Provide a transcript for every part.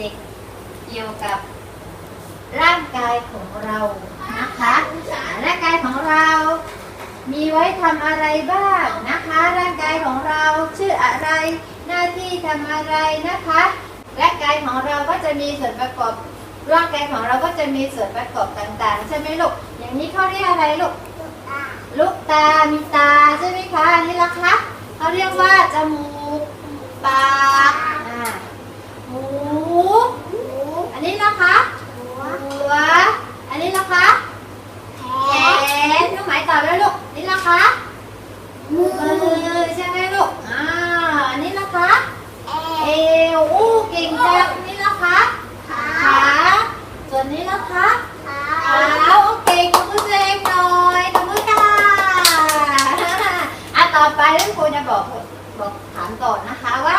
ด็กๆ เกี่ยวกับร่างกายของเรานะคะร่างกายของเรา มีไว้ทำอะไรบ้างนะคะ ร่างกายของเราชื่ออะไร หน้าที่ทำอะไรนะคะร่างกายของเราก็จะมีส่วนประกอบร่างกายของเราก็จะมีส่วนประกอบต่างๆ ใช่ไหมลูก อย่างนี้เขาเรียกอะไรลูก ลูกตา มีตาใช่ไหมคะนี่ล่ะคะเขาเรียกว่าจมูก ปาก อันนี้นะคะ หัว อันนี้นะคะแขนน้องหมายตอบแล้วลูก นี่นะคะมือใช่ไหมลูก อ่า อันนี้นะคะ เอวอู้เก่งจังนี่นะคะ ขา ส่วนนี้นะคะขาโอเคขอบคุณตัวเองหน่อยขอบคุณค่ะ อะต่อไปเรื่องครูจะบอกบอกถามต่อนะคะว่า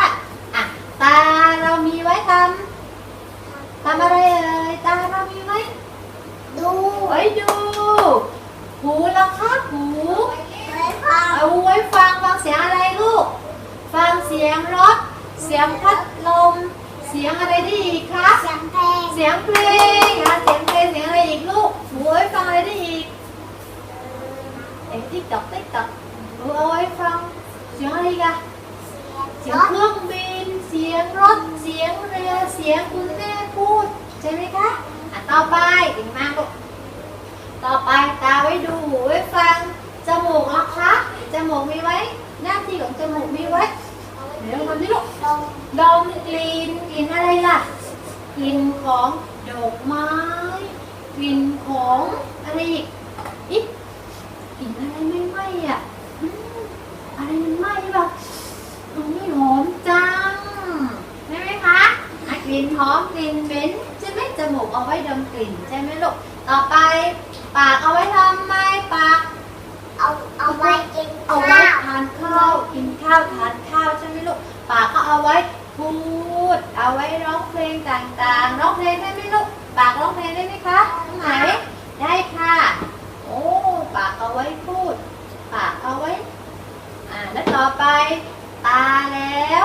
อะ ตาเรามีไว้ทำทำอะไรเอ่ย ตาเรามีไว้ ดู ไว้ดู หูล่ะคะหูไว้ฟังเอาไว้ฟังฟังเสียงอะไรลูก ฟังเสียงรถ เสียงพัดลม เสียงอะไรได้อีกคะเสียงเพลง เสียงเพลงอะเสียงเพลงเสียงอะไรอีกลูกหูไว้ฟังอะไรได้อีกเอ็งติ๊กตอกติ๊กตอกหูเอาไว้ฟังเสียงอะไรอีกอะเสียงเครื่องบิน เสียงรถ เสียงเรือ เสียงคุณแม่พูด ใช่ไหมคะ อะต่อไปเก่งมากลูกต่อไป ไว้ดูหูไว้ฟัง จมูกนะคะจมูกมีไว้ หน้าที่ของจมูกมีไว้ เดี๋ยวทำที่ลูกดมกลิ่นกลิ่นอะไรล่ะกลิ่นของดอกไม้กลิ่นของอะไรอีกอิ๊ะกลิ่นอะไรไม่ไหม้อะอะไรมันไหม้แบบมันไม่หอมจังใช่ไหมคะกลิ่นหอมกลิ่นเหม็นใช่ไหมจมูกเอาไว้ดมกลิ่นใช่ไหมลูกต่อไป ปากเอาไว้ทำไมปาก เอาเอาไว้กินเอาข้าไว้วทานข้าวกินข้าวทานข้าวใช่ไหมลูกปากก็เอาไว้พูด เอาไว้ร้องเพลงต่างๆร้องเพลงได้ไหมลูกปากร้องเพลงได้ไหมคะไหนได้ค่ะ โอ้ปากเอาไว้พูด ปากเอาไว้ อ่าแล้วต่อไป ตาแล้ว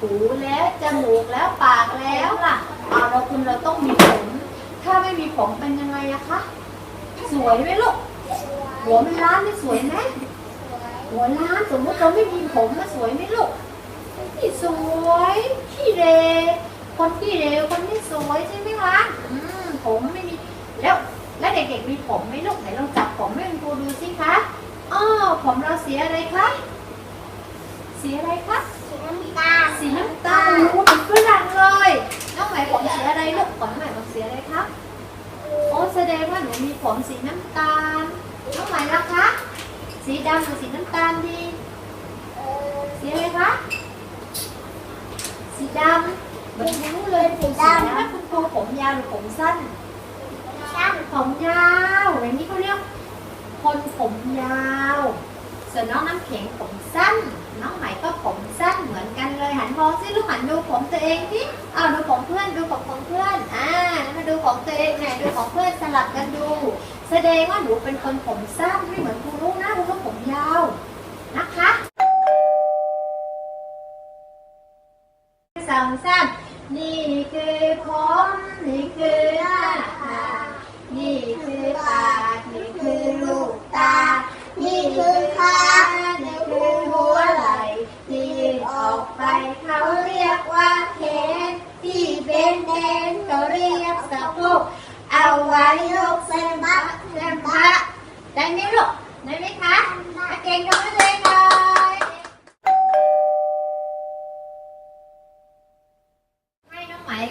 หูแล้วจมูกแล้วปากแล้วล่ะเอาเราคุณเราต้องมีผม ถ้าไม่มีผมเป็นยังไงอะคะ สวยไหมลูก หัวมันล้านไม่สวยไหมหัวล้านสมมติเราไม่มีผมมาสวยไหมลูกไม่สวยขี้เรคนขี้เรคนไม่สวยใช่ไหมคะอืมผมไม่มีแล้วแล้วเด็กๆมีผมไหมลูกไหนลองจับผมให้คุณครูดูสิคะอ้อผมเราสีอะไรคะสีอะไรคะสีน้ำตาลสีน้ำตาลรู้เหมือนฝรั่งเลยน้องใหม่ผมสีอะไรลูกผมใหม่ผมสีอะไรครับโอ้แสดงว่าหนูมีผมสีน้ำตาล น้องใหม่ละคะ สีดำหรือสีน้ำตาลดีเออสีอะไรคะ สีดำไม่รู้เลยสีดำถ้าคุณครูผมยาวหรือผมสั้นช่างผมยาวอย่างนี้เขาเรียกคนผมยาว ส่วนน้องน้ำแข็งผมสั้น น้องใหม่ก็ผมสั้นเหมือนกันเลยหันมองสิลูกหันดูผมตัวเองสิเอาดูของเพื่อนดูของของเพื่อนอ่าแล้วมาดูของตัวเองไหนดูของเพื่อนสลับกันดู แสดงว่าหนูเป็นคนผมสั้นไม่เหมือนครูรู้นะครูรู้ผมยาวนะคะสองสามนี่คือผม นี่คือหน้าผากนี่คือป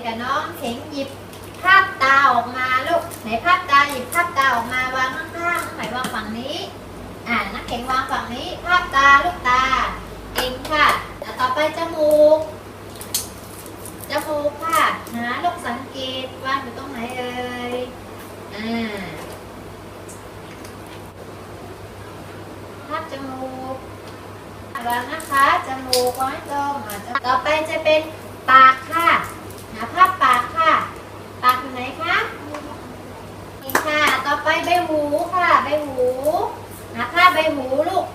กับน้องเข็งหยิบภาพตาออกมาลูกไหนภาพตาหยิบภาพตาออกมาวางข้างๆน้องไหมวางฝั่งนี้ อ่านักเข็งวางฝั่งนี้ ภาพตาลูกตาเก่งค่ะต่อไปจมูกจมูกค่ะหาลูกสังเกตวางอยู่ตรงไหนเอ่ยอ่าภาพจมูกวางนะคะจมูกวางตรงอะต่อไปจะเป็นปากค่ะ ภาพปากค่ะ ปากอยู่ไหนคะนี่ค่ะ ต่อไปใบหูค่ะ ใบหูหาภาพใบหูลูก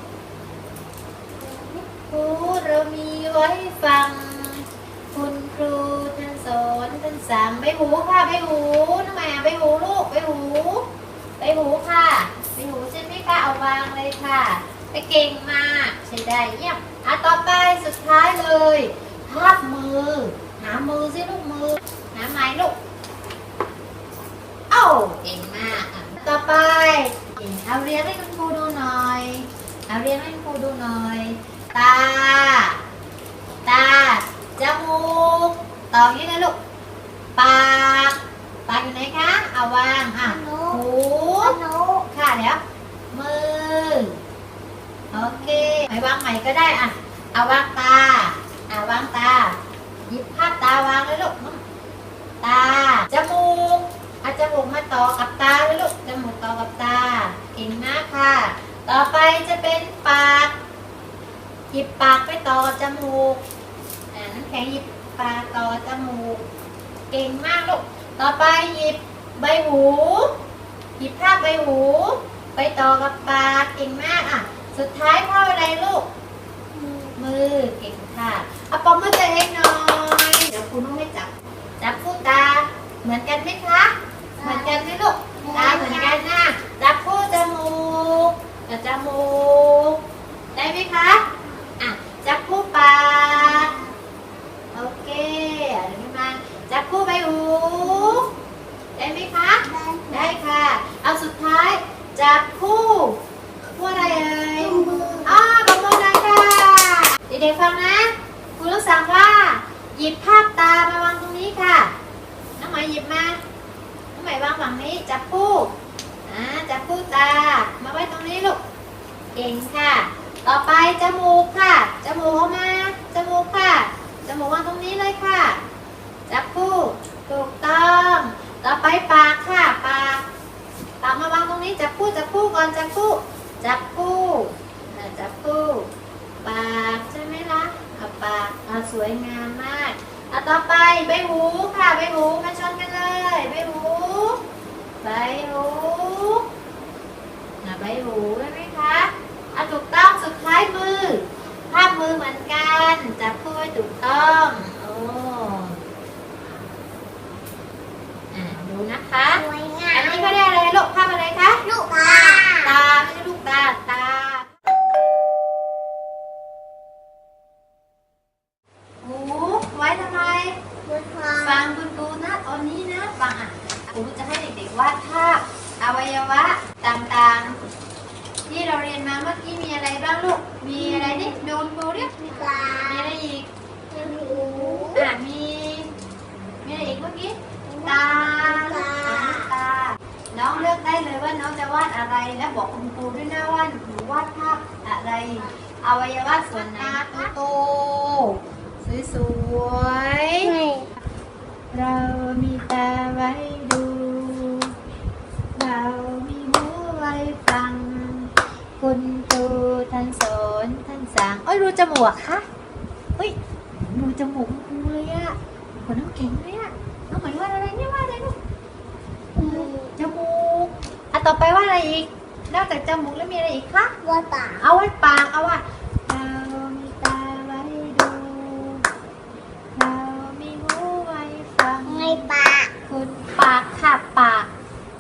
หูเรามีไว้ฟัง คุณครูท่านสอนท่านสั่งใบหูค่ะ ใบหูทำไมอะใบหูลูก ใบหู ใบหูค่ะ ใบหูใช่ไหมคะ เอาวางเลยค่ะ ไปเก่งมาก ใช่ช้ได้เยี่ยมอะต่อไปสุดท้ายเลย ภาพมือ หามือสิลูกมือหาไม้ลูกเอ้าเก่งมากอะต่อไปเอาเรียงให้คุณครูดูหน่อย เอาเรียงให้คุณครูดูหน่อย ตา ตา จมูก ต่ออย่างนี้นะลูก ปาก ปากอยู่ไหนคะ เอาวางอะ หนู หู หนู ค่ะเดี๋ยวมือ โอเคไปวางใหม่ก็ได้อะ เอาวางตา อ่าวางตา หยิบภาพตาวางเลยลูก ตา จมูกเอาจมูกมา ต่อกับตาลยลูกจมูกต่อกับตาเก่งมากค่ะ ต่อไปจะเป็นปากหยิบปากไปต่อจมูกอ่าน้ำแข็งหยิบปากต่อจมูก เก่งมากลูกต่อไปหยิบใบหู หยิบภาพใบหู ไปต่อกับปากเก่งมากอะ สุดท้ายภาอะไรลูก มือเก่งค่ะเอาปอมมือตัวเองหน่อย เดี๋ยวคุณต้องให้จับ จับคู่ตา เหมือนกันไหมคะ เหมือนกันไหมลูก ตาเหมือนกันนะจับคู่จมูกจับจมูก ได้ไหมคะ อะ จับคู่ปาก โอเคอะเดี๋ยวนี้มาจับคู่ใบหู ได้ไหมคะ ได้ค่ะ เอาสุดท้าย จับคู่คู่อะไรเอ่ยอ่าบมือหน่อยค่ะ เด็กๆฟังนะครูต้องสั่งว่า หยิบภาพตามาวางตรงนี้ค่ะ น้องหมายหยิบมา น้องหมายวางฝั่งนี้ จับคู่อ่าจับคู่ตา มาไว้ตรงนี้ลูก เก่งค่ะ ต่อไปจมูกค่ะ จมูกเอามา จมูกค่ะ จมูกวางตรงนี้เลยค่ะ จับคู่ ถูกต้อง ต่อไปปากค่ะ ปาก ปากมาวาง ตรงนี้จับคู่จับคู่ก่อนจับคู่จับคู่อ่าจับคู่ปากใช่ไหมล่ะเอาปากเอาสวยงามมากเอาต่อไปใบหูค่ะใบหูมาชนกันเลยใบหูใบหูอะใบหูได้ไหมคะเอาถูกต้องสุดท้ายมือภาพมือเหมือนกันจับคู่ให้ถูกต้องโอ้อะดูนะคะสวยงาอันมนี้เขาเรียกอะไรลูกภาพอะไรคะ ลูกตา ตาไม่ใช่ลูก ตาตาหูไว้ทำไมลูกตาฟังคุณครูนะตอนนี้นะฟังอะครูจะให้เด็กๆวาดภาพอวัยวะต่างๆ ที่เราเรียนมาเมื่อกี้มีอะไรบ้างลูก มีอะไรนี่ดูคุณครูเรียกลูกตามีอะไรอีกหูอะมี มีอะไรอีกเมื่อกี้ ตาลูกอะตา น้องเลือกได้เลยว่าน้องจะวาดอะไร และบอกคุณครูด้วยนะว่าหนูวาดภาพอะไร อวัยวะส่วนไหนโตๆสวยๆเรามีตาไว้ดู เรามีหูไว้ฟัง คุณครูท่านสอนท่านสั่งเอ้ยรูจมูกอะคะเฮ้ยรูจมูกคุณครูเลยอะคนน้องเก่งเลยอะน้องหมายว่าอะไรเนี่ยว่าอะไรลูกจมูกอะ ต่อไปว่าอะไรอีก นอกจากจมูกแล้วมีอะไรอีกคะลูกตาเอาไว้ปากเอาว่าเรามีตาไว้ดูเรามีหูไว้ฟังไม่ปากคุณปากค่ะปาก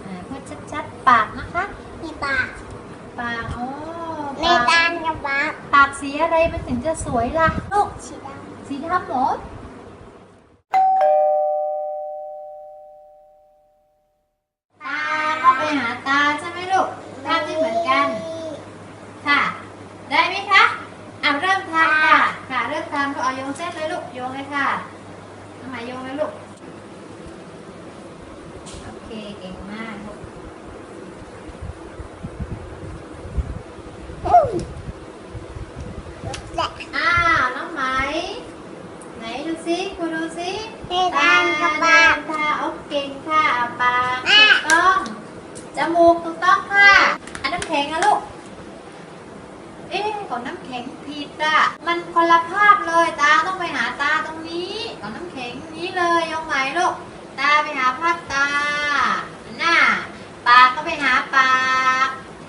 อ่าพูดชัดๆปากนะคะไม่ปากปากโอ้ไม่ปากตานกับปากปากสีอะไรมันถึงจะสวยล่ะ ลูกสีดสีดำเหรอตาเข้าไปหาตาใช่ไหมลูกำ ภาพที่เหมือนกัน ค่ะ ได้ไหมคะอะเริ่มทำค่ะ ค่ะ เริ่มทำลูกเอาโยงเส้นเลยลูก โยงเลยค่ะทำไมโยงเลยลูก โอเค เก่งมากลูก และ อ้าวน้องไหม ไหนดูซิครูดูซิ ไม่ตานกับปาก ตาโอเคเก่งค่ะอะปาก อะ ถูกต้อง จมูกถูกต้องค่ะ อันน้ำแข็งอะลูก เอ๊ะของน้ำแข็งผิดอะมันคนละภาพเลย ตาต้องไปหาตาตรงนี้ของน้ำแข็งนี้เลยยองไหมลูก ตาไปหาภาพตา หน้า ปากก็ไปหาปาก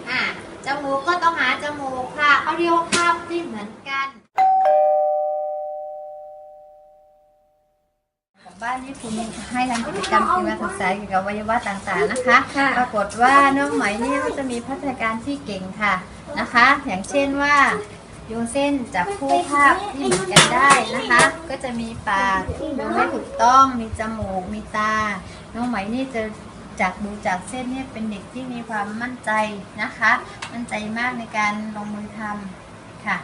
อะ จมูกก็ต้องหาจมูกค่ะ เขาเรียกว่าภาพที่เหมือนกัน บ้านนี้คุณให้ทำ กิจกรรมกีฬาศึกษาเกี่ยวกับอวัยวะต่างๆนะคะปรากฏว่าน้องไหมเนี่ยก็จะมีพัฒนาการที่เก่งค่ะนะคะ อย่างเช่นว่าโยนเส้นจับคู่ภาพที่เหมือนกันได้นะคะ ก็จะมีปากที่ดูไม่ถูกต้องมีจมูกมีตา น้องไหมนี่จะจากดูจากเส้นเนี่ยเป็นเด็กที่มีความมั่นใจนะคะ มั่นใจมากในการลงมือทำค่ะ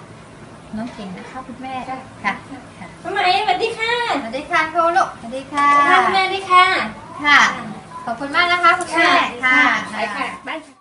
น้องเก่งนะคะคุณแม่ค่ะค่ะน้องไหมสวัสดีค่ะสวัสดีค่ะครูลูกสวัสดีค่ะ ค่ะคุณแม่ด้วย ค่ะค่ะ ขอบคุณมากนะคะคุณแม่ค่ะ ไปค่ะบ้า